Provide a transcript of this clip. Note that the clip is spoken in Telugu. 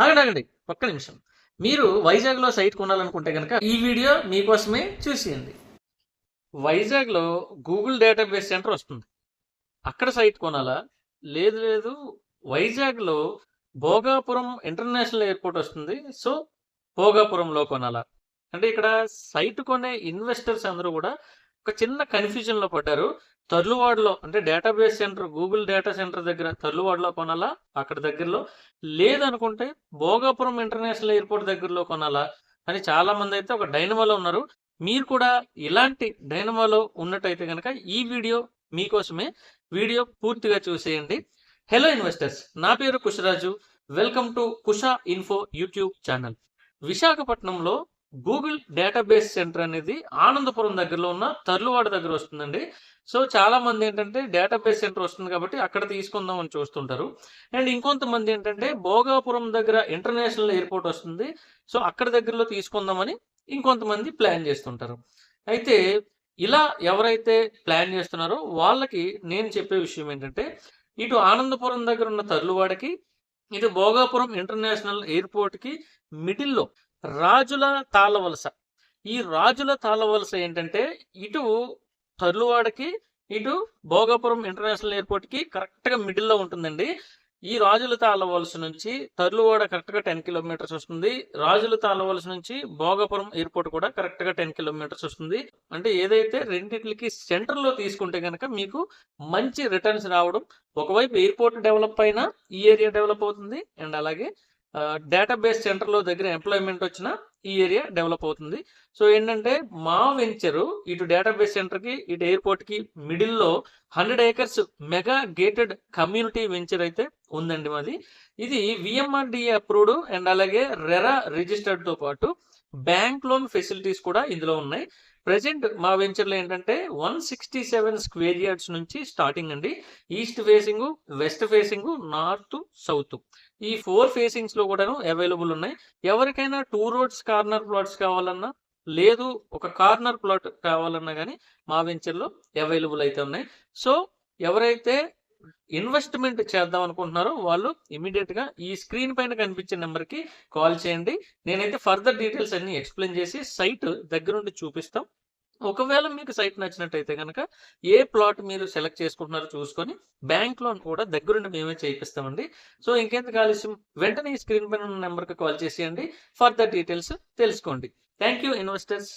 ఆగండి ఆగండి. ఒక్క నిమిషం. మీరు వైజాగ్లో సైట్ కొనాలనుకుంటే కనుక ఈ వీడియో మీకోసమే చూసేయండి వైజాగ్లో గూగుల్ డేటాబేస్ సెంటర్ వస్తుంది. అక్కడ సైట్ కొనాలా? లేదు లేదు. వైజాగ్లో భోగాపురం ఇంటర్నేషనల్ ఎయిర్పోర్ట్ వస్తుంది. సో భోగాపురంలో కొనాలా? అంటే ఇక్కడ సైట్ కొనే ఇన్వెస్టర్స్ అందరూ కూడా ఒక చిన్న కన్ఫ్యూజన్లో పడ్డారు. తర్లువాడలో అంటే database centre Google data centre దగ్గర తర్లువాడలో కొనాలా? అక్కడ దగ్గరలో. లేదనుకుంటే భోగాపురం ఇంటర్నేషనల్ ఎయిర్పోర్ట్ దగ్గరలో కొనాలా? అని చాలా మంది అయితే ఒక డైనమాలో ఉన్నారు. మీరు కూడా ఇలాంటి డైనమాలో ఉన్నట్టయితే కనుక ఈ వీడియో మీకోసమే వీడియో పూర్తిగా చూసేయండి. హలో ఇన్వెస్టర్స్ నా పేరు Kusharaju. Welcome to Kusha info YouTube channel విశాఖపట్నంలో గూగుల్ డేటాబేస్ సెంటర్ అనేది ఆనందపురం దగ్గరలో ఉన్న తర్లువాడ దగ్గర వస్తుందండి. సో చాలా మంది ఏంటంటే డేటాబేస్ సెంటర్ వస్తుంది కాబట్టి అక్కడ తీసుకుందాం అని చూస్తుంటారు. అండ్ ఇంకొంతమంది ఏంటంటే భోగాపురం దగ్గర ఇంటర్నేషనల్ ఎయిర్పోర్ట్ వస్తుంది. సో అక్కడ దగ్గరలో తీసుకుందామని ఇంకొంతమంది ప్లాన్ చేస్తుంటారు. అయితే ఇలా ఎవరైతే ప్లాన్ చేస్తున్నారో వాళ్ళకి నేను చెప్పే విషయం ఏంటంటే ఇటు ఆనందపురం దగ్గర ఉన్న తర్లువాడకి ఇటు భోగాపురం ఇంటర్నేషనల్ ఎయిర్పోర్ట్కి మిడిల్లో రాజుల తాళవలస. ఈ రాజుల తాళవలస ఏంటంటే ఇటు తర్లువాడకి ఇటు భోగాపురం ఇంటర్నేషనల్ ఎయిర్పోర్ట్కి మిడిల్లో ఉంటుందండి. ఈ రాజుల తాళవలస నుంచి తర్లువాడ కరెక్ట్గా టెన్ కిలోమీటర్స్ వస్తుంది. రాజుల తాళవలస నుంచి భోగాపురం ఎయిర్పోర్ట్ కూడా కరెక్ట్గా టెన్ కిలోమీటర్స్ వస్తుంది. అంటే ఏదైతే రెండింటికి సెంటర్లో తీసుకుంటే కనుక మీకు మంచి రిటర్న్స్ రావడం ఒకవైపు ఎయిర్పోర్ట్ డెవలప్ అయినా ఈ ఏరియా డెవలప్ అవుతుంది. అండ్ అలాగే డేటాబేస్ సెంటర్లో దగ్గర ఎంప్లాయ్మెంట్ వచ్చిన ఈ ఏరియా డెవలప్ అవుతుంది. సో ఏంటంటే మా వెంచరు ఇటు డేటాబేస్ సెంటర్కి ఇటు ఎయిర్పోర్ట్కి మిడిల్లో hundred acres mega gated community venture అయితే ఉందండి మాది. ఇది విఎంఆర్డిఏ అప్రూవ్డ్ అండ్ అలాగే రెరా రిజిస్టర్డ్తో పాటు బ్యాంక్ లోన్ ఫెసిలిటీస్ కూడా ఇందులో ఉన్నాయి. ప్రజెంట్ మా వెంచర్లో ఏంటంటే one sixty seven square yards నుంచి స్టార్టింగ్ అండి. East facing west facing north south. ఈ ఫోర్ ఫేసింగ్స్లో కూడాను అవైలబుల్ ఉన్నాయి. ఎవరికైనా టూ రోడ్స్ కార్నర్ ప్లాట్స్ కావాలన్నా లేదు ఒక కార్నర్ ప్లాట్ కావాలన్నా కానీ మా వెంచర్లో అవైలబుల్ అయితే ఉన్నాయి. సో ఎవరైతే ఇన్వెస్ట్మెంట్ చేద్దాం అనుకుంటున్నారో వాళ్ళు ఇమీడియట్గా ఈ స్క్రీన్ పైన కనిపించే నెంబర్కి కాల్ చేయండి. నేనైతే ఫర్దర్ డీటెయిల్స్ అన్ని ఎక్స్ప్లెయిన్ చేసి సైట్ దగ్గరుండి చూపిస్తాం. ఒకవేళ మీకు సైట్ నచ్చినట్టయితే కనుక ఏ ప్లాట్ మీరు సెలెక్ట్ చేసుకుంటున్నారో చూసుకొని బ్యాంక్ లోన్ కూడా దగ్గరుండి మేమే చేయిస్తామండి సో ఇంకేంత ఆలస్యం వెంటనే ఈ స్క్రీన్ పైన ఉన్న నెంబర్కి కాల్ చేసేయండి. ఫర్దర్ డీటెయిల్స్ తెలుసుకోండి. Thank you investors